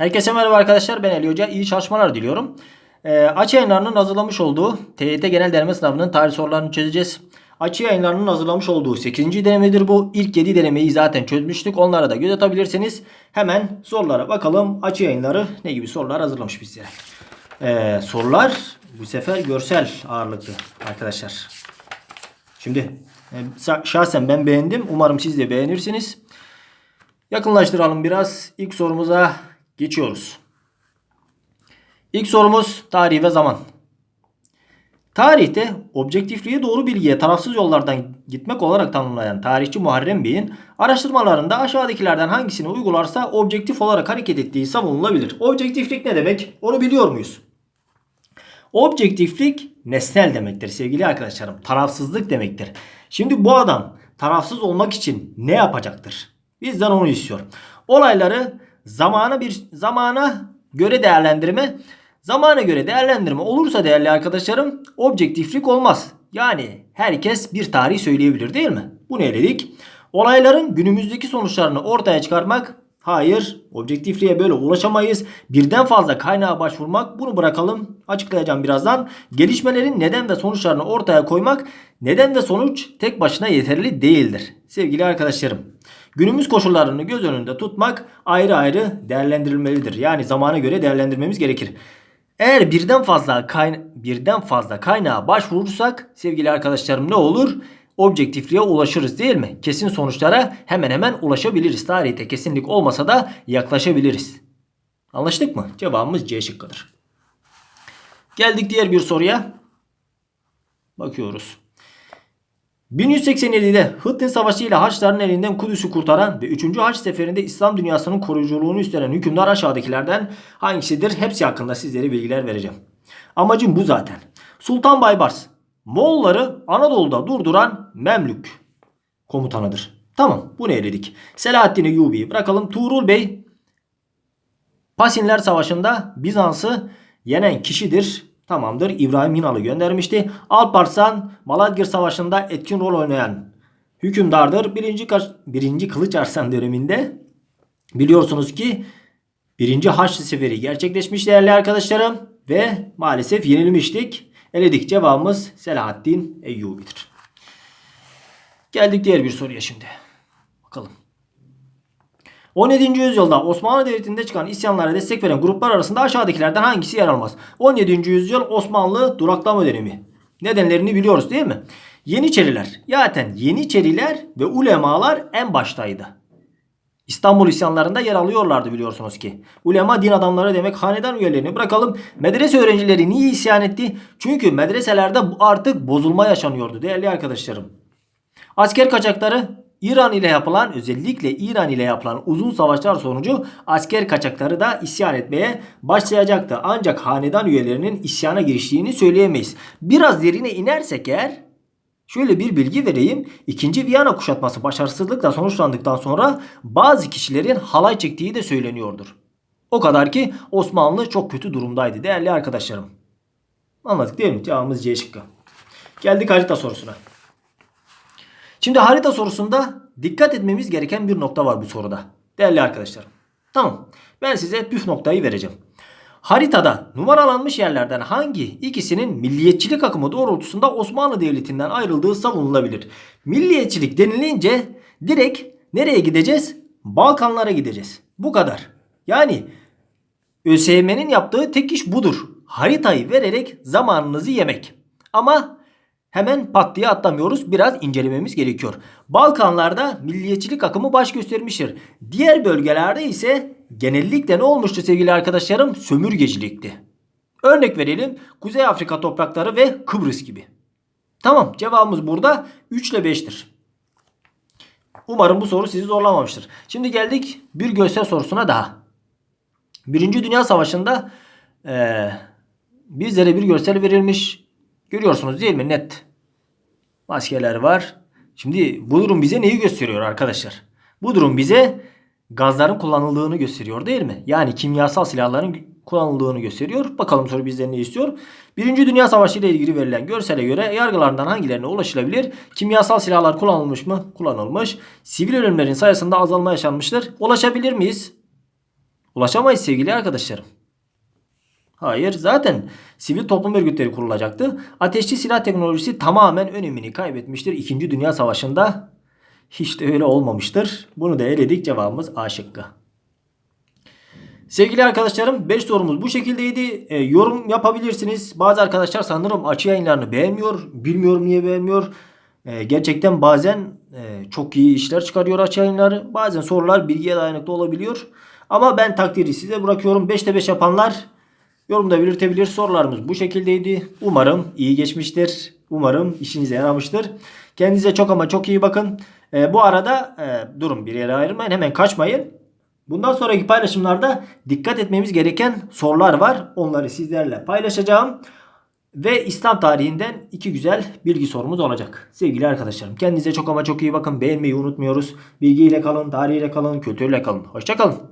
Herkese merhaba arkadaşlar. Ben Ali Hoca. İyi çalışmalar diliyorum. Ee, Açı yayınlarının hazırlamış olduğu TYT Genel Deneme Sınavı'nın tarih sorularını çözeceğiz. Açı yayınlarının hazırlamış olduğu 8. denemedir bu. İlk 7 denemeyi zaten çözmüştük. Onlara da göz atabilirsiniz. Hemen sorulara bakalım. Açı yayınları ne gibi sorular hazırlamış bizlere. Ee, sorular bu sefer görsel ağırlıklı arkadaşlar. Şimdi e, şahsen ben beğendim. Umarım siz de beğenirsiniz. Yakınlaştıralım biraz. İlk sorumuza geçiyoruz. İlk sorumuz tarih ve zaman. Tarihte objektifliğe doğru bilgiye tarafsız yollardan gitmek olarak tanımlayan tarihçi Muharrem Bey'in araştırmalarında aşağıdakilerden hangisini uygularsa objektif olarak hareket ettiği savunulabilir. Objektiflik ne demek? Onu biliyor muyuz? Objektiflik nesnel demektir sevgili arkadaşlarım. Tarafsızlık demektir. Şimdi bu adam tarafsız olmak için ne yapacaktır? Bizden onu istiyor. Olayları zamana bir zamana göre değerlendirme zamana göre değerlendirme olursa değerli arkadaşlarım objektiflik olmaz. Yani herkes bir tarih söyleyebilir değil mi? Bu ne dedik? Olayların günümüzdeki sonuçlarını ortaya çıkarmak Hayır, objektifliğe böyle ulaşamayız. Birden fazla kaynağa başvurmak, bunu bırakalım. Açıklayacağım birazdan. Gelişmelerin neden ve sonuçlarını ortaya koymak, neden ve sonuç tek başına yeterli değildir. Sevgili arkadaşlarım, günümüz koşullarını göz önünde tutmak ayrı ayrı değerlendirilmelidir. Yani zamana göre değerlendirmemiz gerekir. Eğer birden fazla kayna birden fazla kaynağa başvurursak sevgili arkadaşlarım ne olur? objektifliğe ulaşırız değil mi? Kesin sonuçlara hemen hemen ulaşabiliriz. Tarihte kesinlik olmasa da yaklaşabiliriz. Anlaştık mı? Cevabımız C şıkkıdır. Geldik diğer bir soruya. Bakıyoruz. 1187'de Hıttin Savaşı ile Haçlıların elinden Kudüs'ü kurtaran ve 3. Haç seferinde İslam dünyasının koruyuculuğunu üstlenen hükümdar aşağıdakilerden hangisidir? Hepsi hakkında sizlere bilgiler vereceğim. Amacım bu zaten. Sultan Baybars Moğolları Anadolu'da durduran Memlük komutanıdır. Tamam bunu eledik. Selahaddin Eyyubi'yi bırakalım. Tuğrul Bey Pasinler Savaşı'nda Bizans'ı yenen kişidir. Tamamdır. İbrahim İnal'ı göndermişti. Alparslan Malazgirt Savaşı'nda etkin rol oynayan hükümdardır. Birinci, birinci Kılıç Arslan döneminde biliyorsunuz ki birinci Haçlı Seferi gerçekleşmiş değerli arkadaşlarım. Ve maalesef yenilmiştik. Eledik cevabımız Selahaddin Eyyubi'dir. Geldik diğer bir soruya şimdi. Bakalım. 17. yüzyılda Osmanlı Devleti'nde çıkan isyanlara destek veren gruplar arasında aşağıdakilerden hangisi yer almaz? 17. yüzyıl Osmanlı duraklama dönemi. Nedenlerini biliyoruz değil mi? Yeniçeriler. Zaten Yeniçeriler ve ulemalar en baştaydı. İstanbul isyanlarında yer alıyorlardı biliyorsunuz ki. Ulema din adamları demek hanedan üyelerini bırakalım. Medrese öğrencileri niye isyan etti? Çünkü medreselerde artık bozulma yaşanıyordu değerli arkadaşlarım. Asker kaçakları İran ile yapılan özellikle İran ile yapılan uzun savaşlar sonucu asker kaçakları da isyan etmeye başlayacaktı. Ancak hanedan üyelerinin isyana giriştiğini söyleyemeyiz. Biraz derine inersek eğer Şöyle bir bilgi vereyim. İkinci Viyana kuşatması başarısızlıkla sonuçlandıktan sonra bazı kişilerin halay çektiği de söyleniyordur. O kadar ki Osmanlı çok kötü durumdaydı değerli arkadaşlarım. Anladık değil mi? Cevabımız C şıkkı. Geldik harita sorusuna. Şimdi harita sorusunda dikkat etmemiz gereken bir nokta var bu soruda. Değerli arkadaşlarım. Tamam. Ben size püf noktayı vereceğim. Haritada numaralanmış yerlerden hangi ikisinin milliyetçilik akımı doğrultusunda Osmanlı Devleti'nden ayrıldığı savunulabilir? Milliyetçilik denilince direkt nereye gideceğiz? Balkanlara gideceğiz. Bu kadar. Yani ÖSYM'nin yaptığı tek iş budur. Haritayı vererek zamanınızı yemek. Ama hemen pat diye atlamıyoruz. Biraz incelememiz gerekiyor. Balkanlarda milliyetçilik akımı baş göstermiştir. Diğer bölgelerde ise genellikle ne olmuştu sevgili arkadaşlarım? Sömürgecilikti. Örnek verelim. Kuzey Afrika toprakları ve Kıbrıs gibi. Tamam cevabımız burada 3 ile 5'tir. Umarım bu soru sizi zorlamamıştır. Şimdi geldik bir görsel sorusuna daha. Birinci Dünya Savaşı'nda ee, bizlere bir görsel verilmiş. Görüyorsunuz değil mi? Net. Maskeler var. Şimdi bu durum bize neyi gösteriyor arkadaşlar? Bu durum bize gazların kullanıldığını gösteriyor değil mi? Yani kimyasal silahların kullanıldığını gösteriyor. Bakalım soru bizden ne istiyor? Birinci Dünya Savaşı ile ilgili verilen görsele göre yargılarından hangilerine ulaşılabilir? Kimyasal silahlar kullanılmış mı? Kullanılmış. Sivil ölümlerin sayısında azalma yaşanmıştır. Ulaşabilir miyiz? Ulaşamayız sevgili arkadaşlarım. Hayır zaten sivil toplum örgütleri kurulacaktı. Ateşli silah teknolojisi tamamen önemini kaybetmiştir. İkinci Dünya Savaşı'nda hiç de öyle olmamıştır. Bunu da eledik cevabımız A şıkkı. Sevgili arkadaşlarım 5 sorumuz bu şekildeydi. E, yorum yapabilirsiniz. Bazı arkadaşlar sanırım açı yayınlarını beğenmiyor. Bilmiyorum niye beğenmiyor. E, gerçekten bazen e, çok iyi işler çıkarıyor açı yayınları. Bazen sorular bilgiye dayanıklı olabiliyor. Ama ben takdiri size bırakıyorum. 5'te 5 yapanlar yorumda belirtebilir. Sorularımız bu şekildeydi. Umarım iyi geçmiştir. Umarım işinize yaramıştır. Kendinize çok ama çok iyi bakın. E, bu arada e, durun bir yere ayrılmayın. Hemen kaçmayın. Bundan sonraki paylaşımlarda dikkat etmemiz gereken sorular var. Onları sizlerle paylaşacağım. Ve İslam tarihinden iki güzel bilgi sorumuz olacak. Sevgili arkadaşlarım kendinize çok ama çok iyi bakın. Beğenmeyi unutmuyoruz. Bilgiyle kalın, tarihiyle kalın, kültürle kalın. Hoşçakalın.